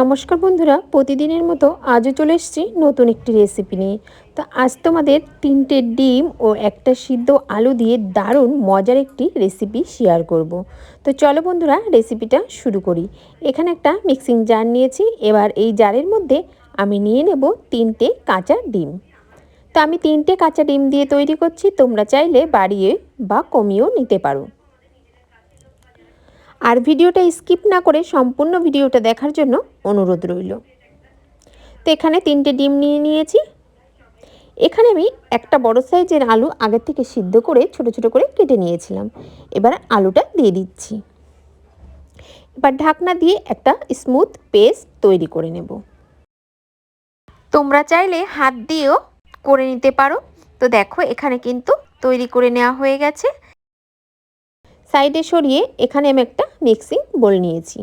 নমস্কার বন্ধুরা, প্রতিদিনের মতো আজও চলে এসেছি নতুন একটি রেসিপি নিয়ে। তো আজ তোমাদের তিনটে ডিম ও একটা সিদ্ধ আলু দিয়ে দারুণ মজার একটি রেসিপি শেয়ার করব। তো চলো বন্ধুরা রেসিপিটা শুরু করি। এখানে একটা মিক্সিং জার নিয়েছি, এবার এই জারের মধ্যে আমি নিয়ে নেব তিনটে কাঁচা ডিম। তো আমি তিনটে কাঁচা ডিম দিয়ে তৈরি করছি, তোমরা চাইলে বাড়িয়ে বা কমিয়েও নিতে পারো। আর ভিডিওটা স্কিপ না করে সম্পূর্ণ ভিডিওটা দেখার জন্য অনুরোধ রইল। তো এখানে তিনটে ডিম নিয়ে নিয়েছি। এখানে আমি একটা বড় সাইজের আলু আগের থেকে সিদ্ধ করে ছোট ছোট করে কেটে নিয়েছিলাম। এবার আলুটা দিয়ে দিচ্ছি। এবার ঢাকনা দিয়ে একটা স্মুথ পেস্ট তৈরি করে নেব। তোমরা চাইলে হাত দিয়েও করে নিতে পারো। তো দেখো এখানে কিন্তু তৈরি করে নেওয়া হয়ে গেছে। সাইডে সরিয়ে এখানে আমি একটা মিক্সিং বোল নিয়েছি।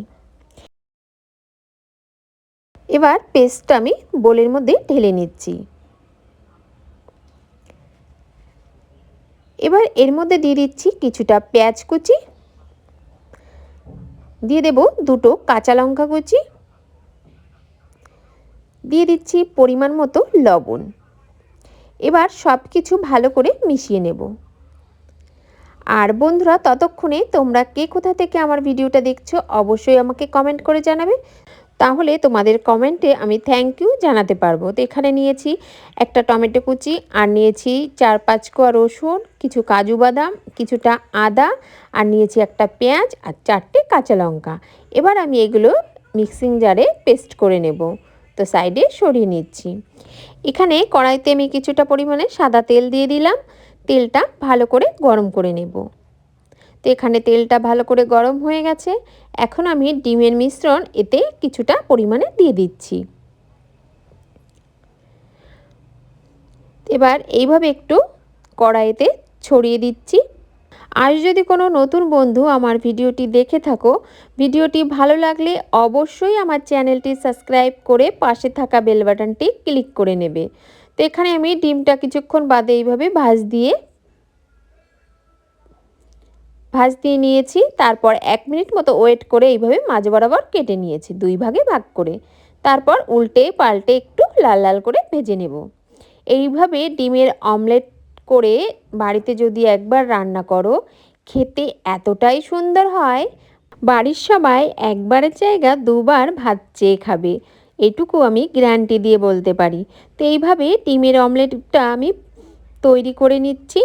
এবার পেস্টটা আমি বোলের মধ্যে ঢেলে নিচ্ছি। এবার এর মধ্যে দিয়ে দিচ্ছি কিছুটা পেঁয়াজ কুচি। দিয়ে দেব দুটো কাঁচা লঙ্কা কুচি। দিয়ে দিচ্ছি পরিমাণ মতো লবণ। এবার সব কিছু ভালো করে মিশিয়ে নেব। আর বন্ধুরা, ততক্ষণে তোমরা কে কোথা থেকে আমার ভিডিওটা দেখছ, অবশ্যই আমাকে কমেন্ট করে জানাবে। তাহলে তোমাদের কমেন্টে আমি থ্যাংক ইউ জানাতে পারব। তো এখানে নিয়েছি একটা টমেটো কুচি, আর নিয়েছি চার পাঁচ কোয়া রসুন, কিছু কাজু বাদাম, কিছুটা আদা, আর নিয়েছি একটা পেঁয়াজ আর চারটে কাঁচা লঙ্কা। এবার আমি এগুলো মিক্সিং জারে পেস্ট করে নেব। তো সাইডে সরিয়ে নিচ্ছি। এখানে কড়াইতে আমি কিছুটা পরিমাণে সাদা তেল দিয়ে দিলাম। তেলটা ভালো করে গরম করে নেব। তো এখানে তেলটা ভালো করে গরম হয়ে গেছে। এখন আমি ডিমের মিশ্রণ এতে কিছুটা পরিমাণে দিয়ে দিচ্ছি। এবার এইভাবে একটু কড়াইতে ছড়িয়ে দিচ্ছি। আর যদি কোনো নতুন বন্ধু আমার ভিডিওটি দেখে থাকো, ভিডিওটি ভালো লাগলে অবশ্যই আমার চ্যানেলটি সাবস্ক্রাইব করে পাশে থাকা বেল বাটনটি ক্লিক করে নেবে। এখানে আমি ডিমটা কিছুক্ষণ বাদে এইভাবে ভাজ দিয়ে ভাজ দিয়ে নিয়েছি। তারপর এক মিনিট মতো ওয়েট করে এইভাবে মাঝ বরাবর কেটে নিয়েছি, দুই ভাগে ভাগ করে। তারপর উল্টে পাল্টে একটু লাল লাল করে ভেজে নেব। এইভাবে ডিমের অমলেট করে বাড়িতে যদি একবার রান্না করো, খেতে এতটাই সুন্দর হয়। বাড়ির সবাই একবারের জায়গা দুবার ভাত চেয়ে খাবে। এটুকু আমি গ্যারান্টি দিয়ে বলতে পারি। তো এইভাবে ডিমের অমলেটটা আমি তৈরি করে নিচ্ছি।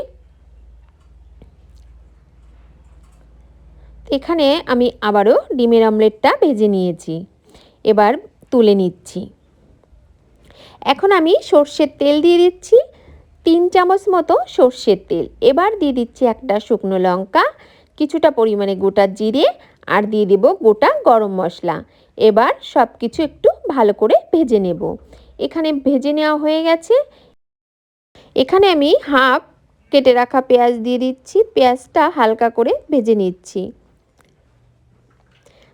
এখানে আমি আবারও ডিমের অমলেটটা ভেজে নিয়েছি। এবার তুলে নিচ্ছি। এখন আমি সর্ষের তেল দিয়ে দিচ্ছি। তিন চামচ মতো সর্ষের তেল। এবার দিয়ে দিচ্ছি একটা শুকনো লঙ্কা, কিছুটা পরিমাণে গোটা জিরে, আর দিয়ে দেব গোটা গরম মশলা। এবার সব কিছু একটু ভালো করে ভেজে নেব। এখানে ভেজে নেওয়া হয়ে গেছে। এখানে আমি হাফ কেটে রাখা পেঁয়াজ দিয়ে দিচ্ছি। পেঁয়াজটা হালকা করে ভেজে নিচ্ছি।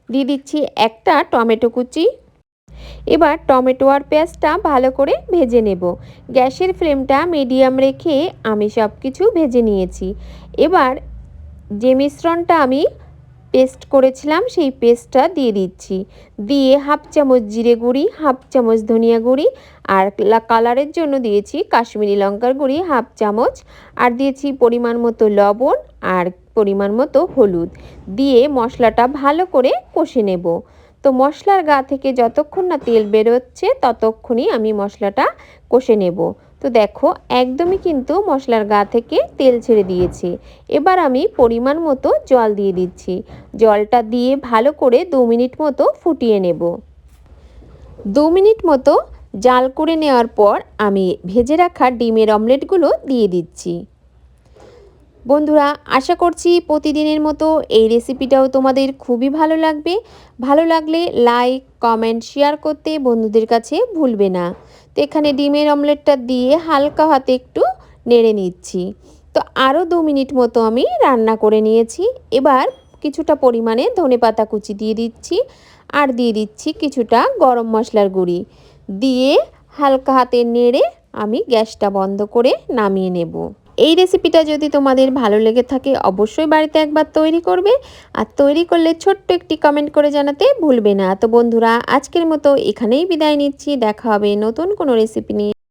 দিয়ে দিচ্ছি একটা টমেটো কুচি। এবার টমেটো আর পেঁয়াজটা ভালো করে ভেজে নেব। গ্যাসের ফ্লেমটা মিডিয়াম রেখে আমি সব কিছু ভেজে নিয়েছি। এবার যে মিশ্রণটা আমি পেস্ট করেছিলাম, সেই পেস্টটা দিয়ে দিচ্ছি। দিয়ে হাফ চামচ জিরে গুঁড়ি, হাফ চামচ ধনিয়া গুঁড়ি আর কালারের জন্য দিয়েছি কাশ্মীরি লঙ্কার গুঁড়ি হাফ চামচ আর দিয়েছি পরিমাণ মতো লবণ আর পরিমাণ মতো হলুদ। দিয়ে মশলাটা ভালো করে কষে নেব। তো মশলার গা থেকে যতক্ষণ না তেল বেরোচ্ছে ততক্ষণই আমি মশলাটা কষে নেব। তো দেখো, একদমই কিন্তু মশলার গা থেকে তেল ছেড়ে দিয়েছে। এবার আমি পরিমাণ মতো জল দিয়ে দিচ্ছি। জলটা দিয়ে ভালো করে দু মিনিট মতো ফুটিয়ে নেব। দু মিনিট মতো জাল করে নেওয়ার পর আমি ভেজে রাখা ডিমের অমলেটগুলো দিয়ে দিচ্ছি। বন্ধুরা, আশা করছি প্রতিদিনের মতো এই রেসিপিটাও তোমাদের খুবই ভালো লাগবে। ভালো লাগলে লাইক, কমেন্ট, শেয়ার করতে বন্ধুদের কাছে ভুলবে না। তো এখানে ডিমের অমলেটটা দিয়ে হালকা হাতে একটু নেড়ে নিচ্ছি। তো আরও দু মিনিট মতো আমি রান্না করে নিয়েছি। এবার কিছুটা পরিমাণে ধনে পাতা কুচি দিয়ে দিচ্ছি আর দিয়ে দিচ্ছি কিছুটা গরম মশলার গুঁড়ি। দিয়ে হালকা হাতে নেড়ে আমি গ্যাসটা বন্ধ করে নামিয়ে নেব। এই রেসিপিটা যদি তোমাদের ভালো লেগে থাকে, অবশ্যই বাড়িতে একবার তৈরি করবে। আর তৈরি করলে ছোট্ট একটি কমেন্ট করে জানাতে ভুলবে না। তো বন্ধুরা, আজকের মতো এখানেই বিদায় নিচ্ছি। দেখা হবে নতুন কোনো রেসিপি নিয়ে।